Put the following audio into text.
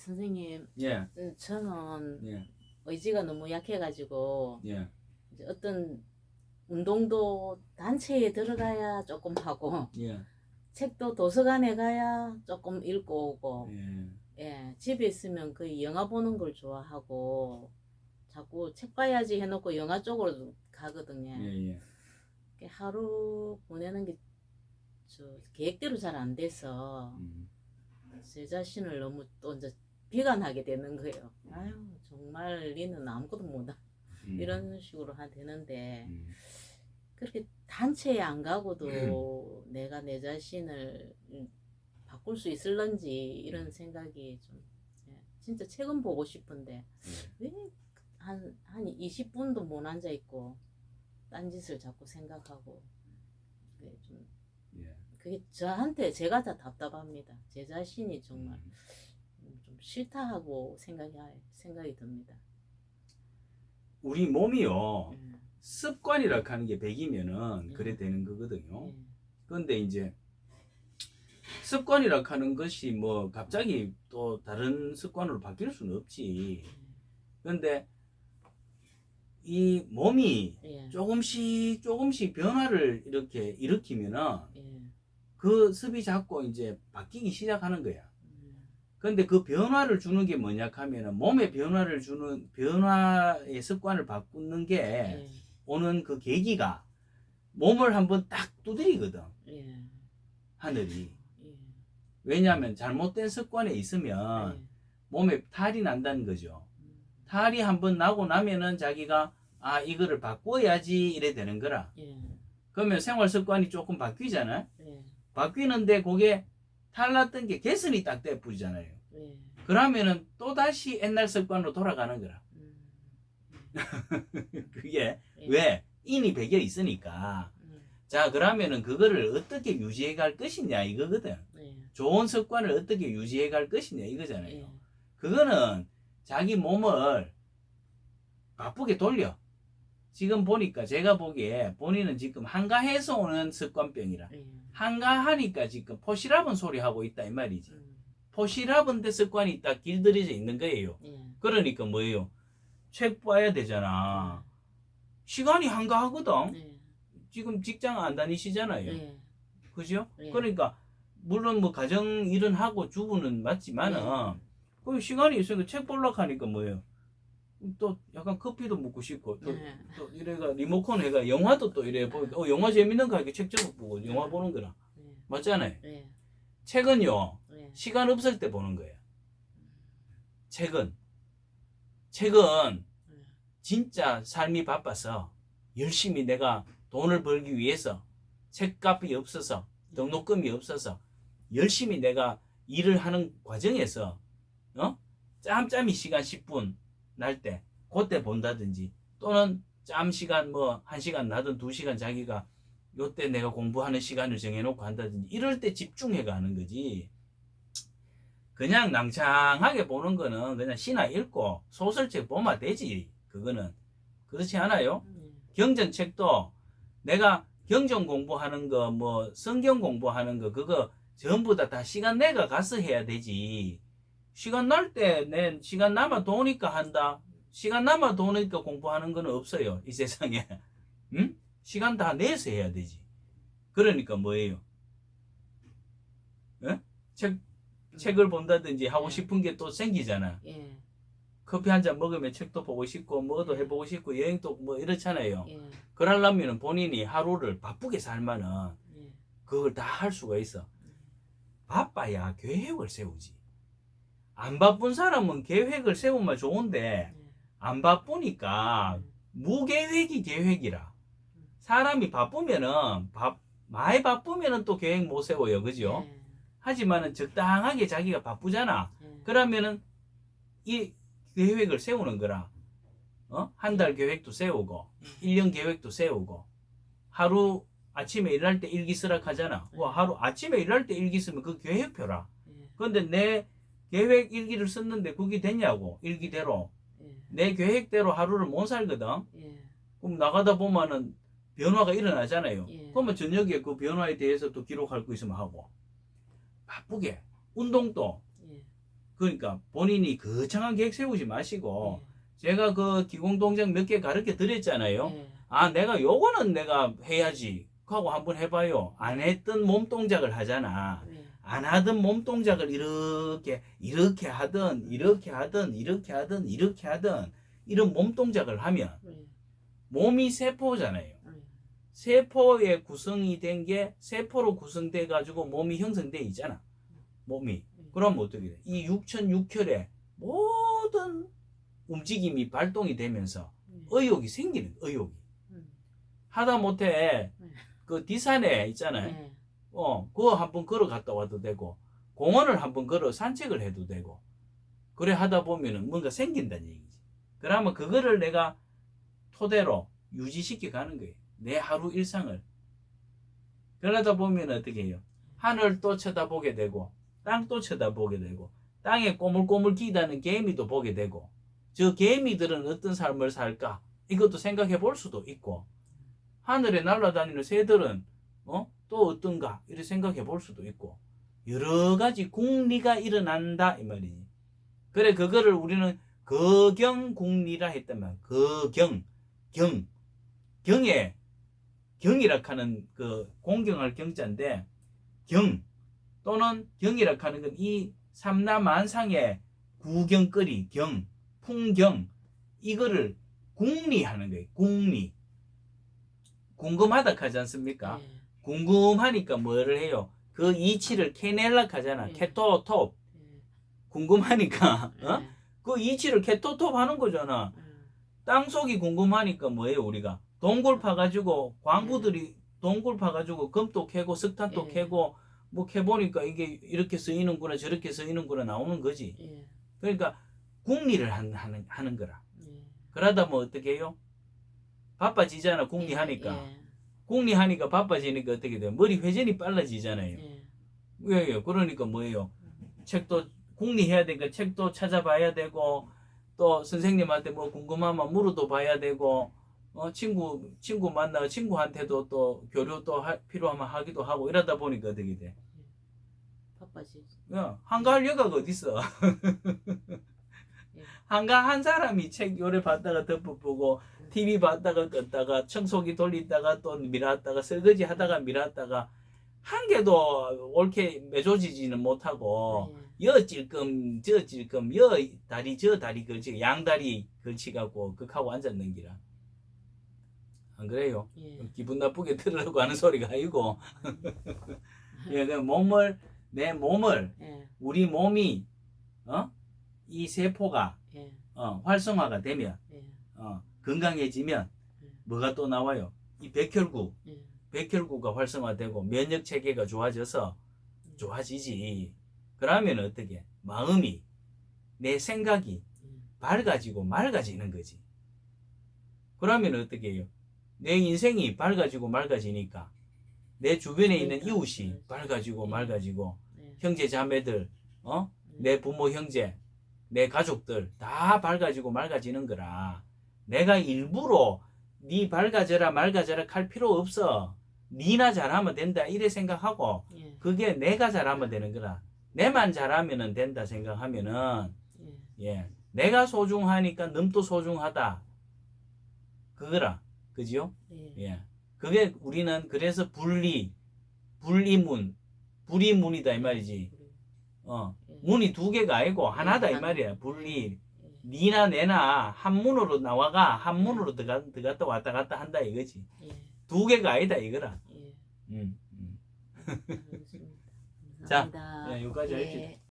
선생님, 예, 음, 저는 예, 의지가 너무 약해가지고 예, 이제 어떤 운동도 단체에 들어가야 조금 하고 예, 책도 도서관에 가야 조금 읽고 오고 예, 예 집에 있으면 그 영화 보는 걸 좋아하고 자꾸 책 봐야지 해놓고 영화 쪽으로 가거든요. 예, 예. 이렇게 하루 보내는 게 저 계획대로 잘 안 돼서 음, 제 자신을 너무 또 이제 비관하게 되는 거예요. 아유 정말 니는 아무것도 못하 음, 이런 식으로 하 되는데 음, 그렇게 단체에 안 가고도 내가 내 자신을 바꿀 수 있을런지 이런 생각이 좀 예, 진짜 책은 보고 싶은데 예. 왜한 한 20분도 못 앉아 있고 딴짓을 자꾸 생각하고 그게 좀 예. 그게 저한테 제가 다 답답합니다. 제 자신이 정말 음. 좀 싫다 하고 생각이 생각이 듭니다. 우리 몸이요 예, 습관이라 하는 게 백이면은 예. 그래 되는 거거든요. 예, 그런데 이제 습관이라 하는 것이 뭐 갑자기 또 다른 습관으로 바뀔 수는 없지. 그런데 이 몸이 예, 조금씩 조금씩 변화를 이렇게 일으키면은 예, 그 습이 자꾸 이제 바뀌기 시작하는 거야. 음, 근데 그 변화를 주는 게 뭐냐 하면은 몸에 변화를 주는 변화의 습관을 바꾸는 게 예, 오는 그 계기가 몸을 한번 딱 두드리거든. 예, 하늘이. 예, 왜냐하면 잘못된 습관에 있으면 예, 몸에 탈이 난다는 거죠. 음, 탈이 한번 나고 나면은 자기가 아 이거를 바꿔야지 이래 되는 거라. 예, 그러면 생활 습관이 조금 바뀌잖아요 예, 바뀌는데 그게 탈났던 게 개선이 딱 돼버리잖아요. 예, 그러면은 또 다시 옛날 습관으로 돌아가는 거라. 음, 그게 예, 왜 인이 배겨 있으니까. 음, 자 그러면은 그거를 어떻게 유지해 갈 것이냐 이거거든. 예, 좋은 습관을 어떻게 유지해 갈 것이냐 이거잖아요. 예, 그거는 자기 몸을 바쁘게 돌려 지금 보니까 제가 보기에 본인은 지금 한가해서 오는 습관병이라. 예, 한가하니까 지금 포시라본 소리 하고 있다 이 말이지. 음, 포시라본 데 습관이 딱 길들여져 있는 거예요. 예, 그러니까 뭐예요? 책 봐야 되잖아. 시간이 한가하거든. 예, 지금 직장 안 다니시잖아요. 예, 그죠? 예. 그러니까 물론 뭐 가정 일은 하고 주부는 맞지만은 그 시간이 있으니까 책 볼락 하니까 뭐예요? 또 약간 커피도 먹고 싶고 또, 예, 또 이래가 리모컨 해가 영화도 또 이래 보고 어 영화 재밌는 거 하니까 책 적어 보고 영화 보는 거라. 예, 맞잖아요. 예, 책은요 예, 시간 없을 때 보는 거예요. 책은. 책은 예, 진짜 삶이 바빠서 열심히 내가 돈을 벌기 위해서 책값이 없어서 등록금이 없어서 열심히 내가 일을 하는 과정에서 어? 짬짬이 시간 10분 날 때 그때 본다든지 또는 짬 시간 뭐 1시간 나든 2시간 자기가 요때 내가 공부하는 시간을 정해놓고 한다든지 이럴 때 집중해 가는 거지 그냥 낭창하게 보는 거는 그냥 시나 읽고 소설책 보면 되지 그거는 그렇지 않아요? 예, 경전책도 내가 경전 공부하는 거, 뭐 성경 공부하는 거 그거 전부 다 다 시간 내가 가서 해야 되지. 시간 날때내 시간 남아 도니까 한다. 시간 남아 도니까 공부하는 거는 없어요 이 세상에. 응? 시간 다 내서 해야 되지. 그러니까 뭐예요? 예? 책 책을 본다든지 하고 네. 싶은 게 또 생기잖아. 예, 커피 한 잔 먹으면 책도 보고 싶고 뭐도 해보고 싶고 여행도 뭐 이렇잖아요. 예, 그러려면 본인이 하루를 바쁘게 살면은 예, 그걸 다 할 수가 있어. 바빠야 계획을 세우지. 안 바쁜 사람은 계획을 세우면 좋은데 예, 안 바쁘니까 무계획이 계획이라. 사람이 바쁘면은 바, 많이 바쁘면은 또 계획 못 세워요. 그죠? 예, 하지만은 적당하게 자기가 바쁘잖아. 예, 그러면은 이 계획을 세우는 거라. 어? 한 달 계획도 세우고, 예, 1년 계획도 세우고, 하루 아침에 일할 때 일기 쓰라 하잖아. 와, 하루 아침에 일할 때 일기 쓰면 그 계획표라. 예, 근데 내 계획 일기를 썼는데 그게 됐냐고, 일기대로. 예, 내 계획대로 하루를 못 살거든? 예, 그럼 나가다 보면은 변화가 일어나잖아요. 예. 그러면 저녁에 그 변화에 대해서 또 기록할 거 있으면 하고. 바쁘게. 운동도 예, 그러니까 본인이 거창한 계획 세우지 마시고 예. 제가 그 기공 동작 몇 개 가르쳐 드렸잖아요. 예. 아 내가 요거는 내가 해야지 하고 한번 해봐요. 안 했던 몸 동작을 하잖아. 예. 안 하던 몸 동작을 이렇게 이렇게 하든 이렇게 하든 이렇게 하든 이렇게 하든 이런 몸 동작을 하면 예. 몸이 세포잖아요. 예. 세포의 구성이 된 게 세포로 구성돼 가지고 몸이 형성돼 있잖아. 몸이. 그럼 어떻게 돼? 이 육천육혈의 모든 움직임이 발동이 되면서 예. 의욕이 생기는 의욕이. 음. 하다 못해 네. 그 디산에 있잖아요. 예. 어, 그거 한번 걸어 갔다 와도 되고, 공원을 한번 걸어 산책을 해도 되고, 그래 하다 보면은 뭔가 생긴다는 얘기지. 그러면 그거를 내가 토대로 유지시켜 가는 거예요. 내 하루 일상을. 그러다 보면 어떻게 해요? 하늘 또 쳐다보게 되고, 땅 또 쳐다보게 되고, 땅에 꼬물꼬물 기다는 개미도 보게 되고, 저 개미들은 어떤 삶을 살까? 이것도 생각해 볼 수도 있고, 하늘에 날아다니는 새들은 어? 또 어떤가? 이렇게 생각해 볼 수도 있고 여러 가지 궁리가 일어난다 이 말이지. 그래 그거를 우리는 거경궁리라 말이야. 거경 경 경에 경이라 하는 그 공경할 경자인데 경 또는 경이라 하는 건 이 삼라만상의 구경거리 경 풍경 이거를 궁리하는 거예요. 궁리 궁금하다 하지 않습니까? 예. 궁금하니까 뭐를 해요? 그 이치를 캐낼라 하잖아. 예. 캐토톱. 예. 궁금하니까, 예. 어? 그 이치를 캐토톱 하는 거잖아. 예. 땅속이 궁금하니까 뭐예요, 우리가? 동굴 파가지고, 광부들이 동굴 파가지고 금도 캐고, 석탄도 예. 캐고, 뭐 캐보니까 이게 이렇게 쓰이는구나, 저렇게 쓰이는구나 나오는 거지. 예. 그러니까 궁리를 한- 하는, 하는 거라. 예. 그러다 뭐 어떻게 해요? 바빠지잖아, 궁리하니까. 예. 궁리하니까 바빠지니까 어떻게 돼요? 머리 회전이 빨라지잖아요. 예. 왜요? 그러니까 뭐예요? 책도 궁리해야 되니까 책도 찾아봐야 되고 또 선생님한테 뭐 궁금하면 물어도 봐야 되고 어 친구 친구 만나 친구한테도 또 교류 또 하- 필요하면 하기도 하고 이러다 보니까 어떻게 돼? 바빠지지. 야, 한가할 여가가 어디 있어? 예. 한가 한 사람이 책 요래 봤다가 덮어보고 TV 봤다가 껐다가 청소기 돌리다가 또 밀었다가 설거지 하다가 밀었다가 한 개도 옳게 매조지지는 못하고 예. 여 찔끔 저 찔끔 여 다리 저 다리 걸치 양다리 걸치 갖고 극하고 앉았는 기라 안 그래요? 예. 기분 나쁘게 들으려고 하는 소리가 아니고 예, 그 몸을 내 몸을 예. 우리 몸이 어? 이 세포가 예. 어, 활성화가 되면 예. 어, 건강해지면 뭐가 또 나와요? 이 백혈구 예. 백혈구가 활성화되고 면역 체계가 좋아져서 좋아지지. 그러면 어떻게? 마음이 내 생각이 예. 밝아지고 맑아지는 거지. 그러면 어떻게 해요? 내 인생이 밝아지고 맑아지니까 내 주변에 있는 그러니까. 이웃이 밝아지고 예. 맑아지고 예. 형제 자매들, 어? 예. 내 부모 형제, 내 가족들 다 밝아지고 맑아지는 거라. 내가 일부러 네 밝아져라 맑아져라 할 필요 없어. 니나 잘하면 된다 이래 생각하고 예. 그게 내가 잘하면 되는 거라. 내만 잘하면 된다 생각하면은 예. 예 내가 소중하니까 넘도 소중하다. 그거라. 그지요? 예. 예. 그게 우리는 그래서 분리, 분리문, 불이문이다 이 말이지. 어. 예. 문이 두 개가 아니고 하나다 이. 말이야. 분리. 예. 니나 내나 한 문으로 나와가 한 문으로 들어가, 들어갔다 왔다 갔다 한다 이거지. 예. 두 개가 아니다 이거라. 예. 음, 음. 알겠습니다. 자, 감사합니다. 네, 여기까지 예. 합시다.